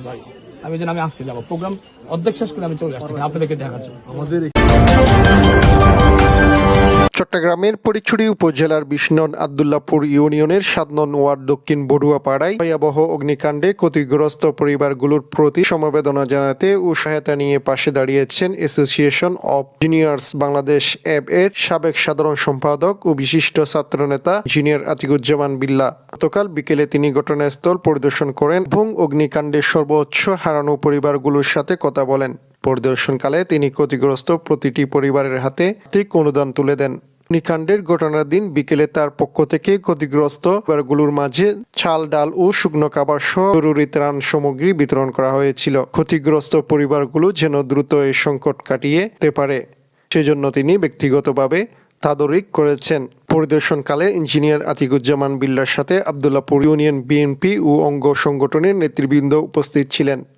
আসতে পারি। আমি যেন আমি আজকে যাব। প্রোগ্রাম অর্ধেক শেষ করে আমি চলে আসছি। আপনাদেরকে দেখার জন্য। আমাদের চট্টগ্রামের পরিচুড়ি উপজেলার বিষ্ণন আবদুল্লাপুর ইউনিয়নের সাত নং ওয়ার্ড দক্ষিণ বড়ুয়া পাড়ায় ভয়াবহ অগ্নিকাণ্ডে ক্ষতিগ্রস্ত পরিবারগুলোর প্রতি সমবেদনা জানাতে ও সহায়তা নিয়ে পাশে দাঁড়িয়েছেন অ্যাসোসিয়েশন অব ইঞ্জিনিয়ার্স বাংলাদেশ অ্যাব এর সাবেক সাধারণ সম্পাদক ও বিশিষ্ট ছাত্রনেতা ইঞ্জিনিয়ার আতিকুজ্জামান বিল্লা। গতকাল বিকেলে তিনি ঘটনাস্থল পরিদর্শন করেন এবং অগ্নিকাণ্ডে সর্বোচ্চ হারানো পরিবারগুলোর সাথে কথা বলেন। পরিদর্শনকালে তিনি ক্ষতিগ্রস্ত প্রতিটি পরিবারের হাতে আর্থিক অনুদান তুলে দেন। অগ্নিকাণ্ডের ঘটনার দিন বিকেলে তার পক্ষ থেকে ক্ষতিগ্রস্ত পরিবারগুলোর মাঝে চাল ডাল ও শুকনো খাবার সহ জরুরি ত্রাণ সামগ্রী বিতরণ করা হয়েছিল। ক্ষতিগ্রস্ত পরিবারগুলো যেন দ্রুত এই সংকট কাটিয়ে যেতে পারে। সেজন্য তিনি ব্যক্তিগতভাবে তাদরিক করেছেন। পরিদর্শনকালে ইঞ্জিনিয়ার আতিকুজ্জামান বিল্লার সাথে আবদুল্লাপুর ইউনিয়ন বিএনপি ও অঙ্গ সংগঠনের নেতৃবৃন্দ উপস্থিত ছিলেন।